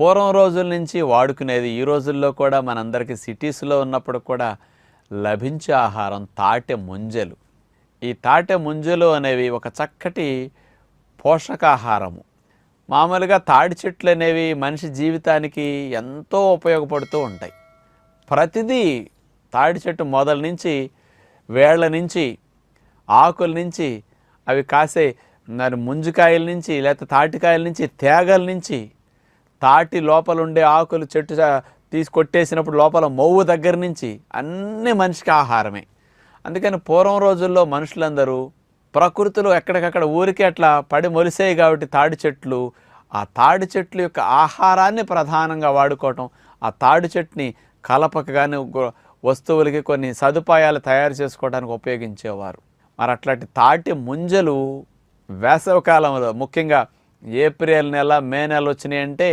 పూర్వం రోజుల నుంచి వాడుకునేది ఈ రోజుల్లో కూడా మనందరికీ సిటీస్లో ఉన్నప్పుడు కూడా లభించే ఆహారం తాటె ముంజలు. ఈ తాటె ముంజలు అనేవి ఒక చక్కటి పోషకాహారము. మామూలుగా తాడి చెట్లు అనేవి మనిషి జీవితానికి ఎంతో ఉపయోగపడుతూ ఉంటాయి. ప్రతిదీ తాడి చెట్టు మొదల నుంచి వేళ్ళ నుంచి ఆకుల నుంచి అవి కాసే దాని ముంజుకాయల నుంచి లేకపోతే తాటికాయల నుంచి తేగల నుంచి తాటి లోపల ఉండే ఆకులు చెట్టు తీసుకొట్టేసినప్పుడు లోపల మొవ్వు దగ్గర నుంచి అన్నీ మనిషికి ఆహారమే. అందుకని పూర్వం రోజుల్లో మనుషులందరూ ప్రకృతిలో ఎక్కడికక్కడ ఊరికే అట్లా పడి మొలిసేయి కాబట్టి తాడి చెట్లు ఆ తాడి చెట్లు యొక్క ఆహారాన్ని ప్రధానంగా వాడుకోవటం ఆ తాడి చెట్టుని కలపకగానే కానీ వస్తువులకి కొన్ని సదుపాయాలు తయారు చేసుకోవడానికి ఉపయోగించేవారు. మరి అట్లాంటి తాటి ముంజలు వేసవకాలంలో ముఖ్యంగా ఏప్రిల్ నెల మే నెల వచ్చినాయి అంటే